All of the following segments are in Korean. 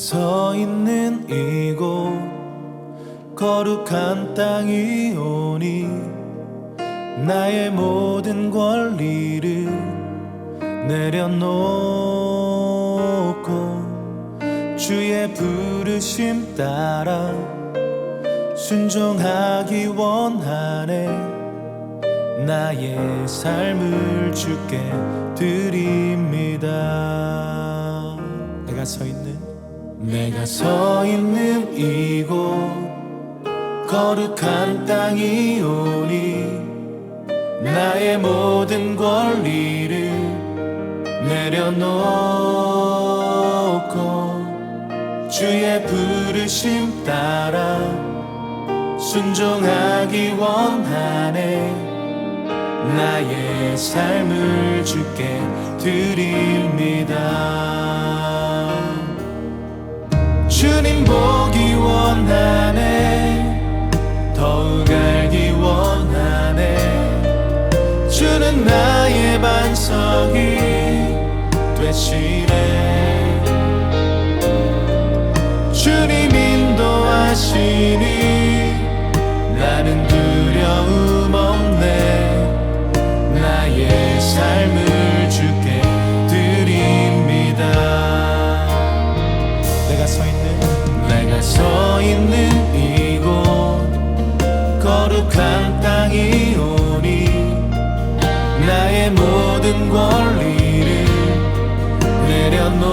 서 있는 이곳 거룩한 땅이 오니 나의 모든 권리를 내려놓고 주의 부르심 따라 순종하기 원하네. 나의 삶을 주께 드립니다. 내가 서 있는 내가 서 있는 이곳 거룩한 땅이 오니 나의 모든 권리를 내려놓고 주의 부르심 따라 순종하기 원하네. 나의 삶을 주께 드립니다 보기 원하네. 더욱 알기 원하네. 주는 나의 반석이 되시네 거룩한 땅이 오니 나의 모든 권리를 내려놓고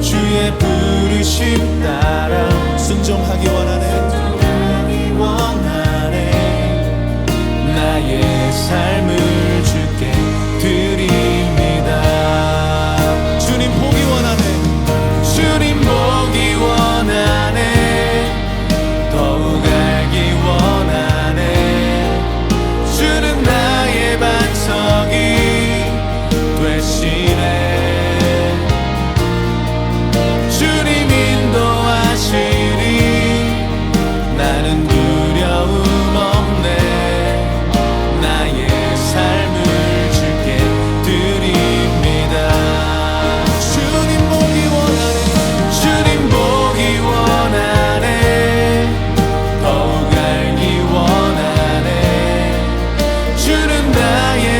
주의 부르심 따라 순종하기 원하네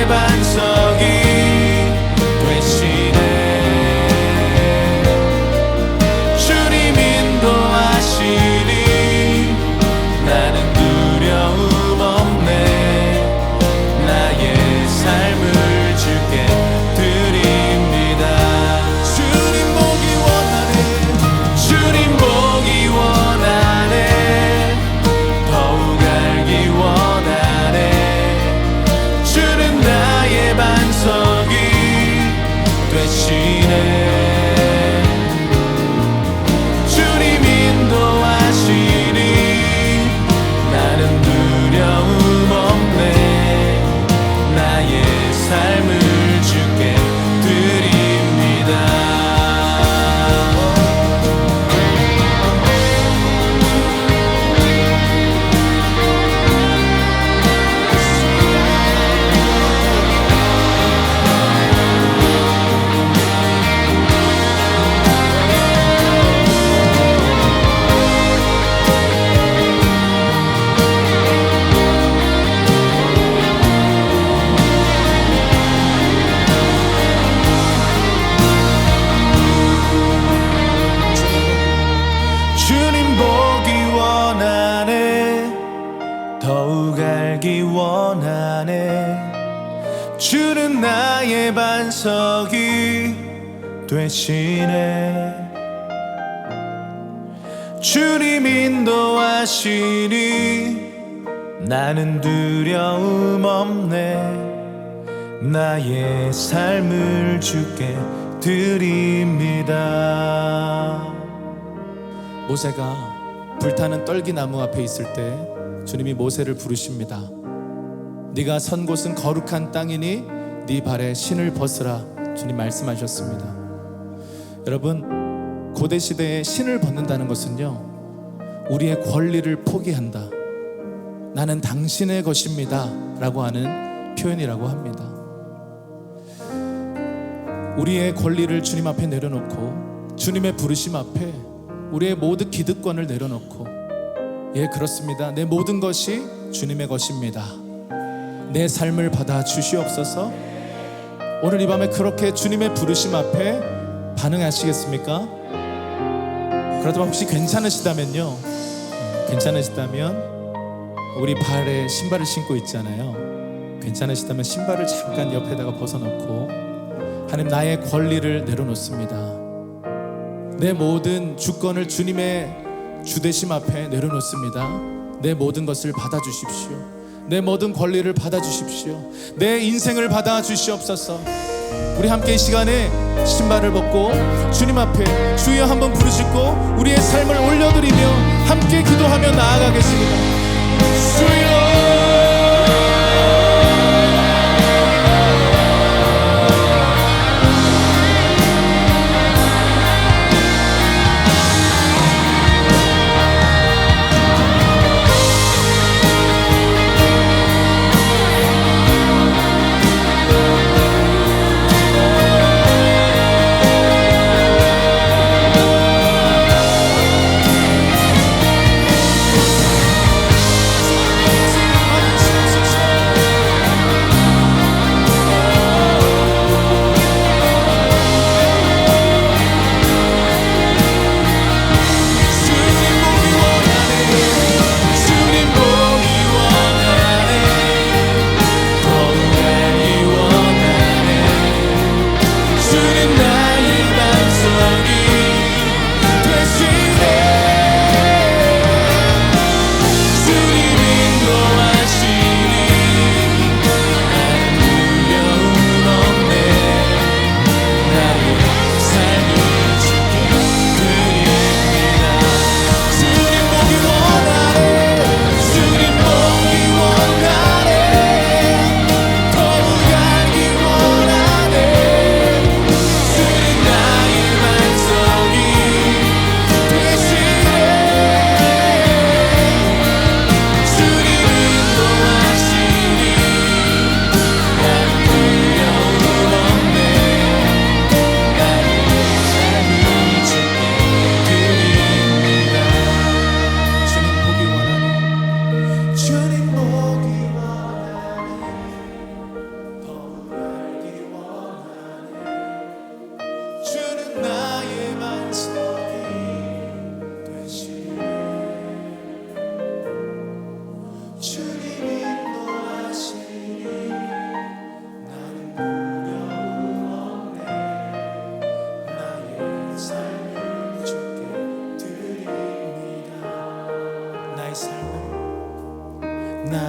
나의 알기 원하네. 주는 나의 반석이 되시네. 주님 인도하시니 나는 두려움 없네. 나의 삶을 주께 드립니다. 모세가 불타는 떨기나무 앞에 있을 때 주님이 모세를 부르십니다. 네가 선 곳은 거룩한 땅이니 네 발에 신을 벗으라 주님 말씀하셨습니다. 여러분 고대 시대에 신을 벗는다는 것은요 우리의 권리를 포기한다. 나는 당신의 것입니다라고 하는 표현이라고 합니다. 우리의 권리를 주님 앞에 내려놓고 주님의 부르심 앞에 우리의 모든 기득권을 내려놓고 예 그렇습니다. 내 모든 것이 주님의 것입니다. 내 삶을 받아 주시옵소서. 오늘 이 밤에 그렇게 주님의 부르심 앞에 반응하시겠습니까? 그렇다면 혹시 괜찮으시다면요. 음, 괜찮으시다면 우리 발에 신발을 신고 있잖아요. 괜찮으시다면 신발을 잠깐 옆에다가 벗어놓고 하나님 나의 권리를 내려놓습니다. 내 모든 주권을 주님의 주대심 앞에 내려놓습니다. 내 모든 것을 받아주십시오. 내 모든 권리를 받아주십시오. 내 인생을 받아주시옵소서. 우리 함께 이 시간에 신발을 벗고 주님 앞에 주여 한번 부르짖고 우리의 삶을 올려드리며 함께 기도하며 나아가겠습니다. 주여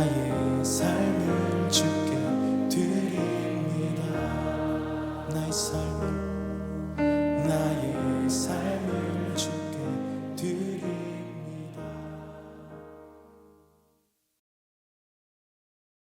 나의 삶을 주께 드립니다. 나의 삶을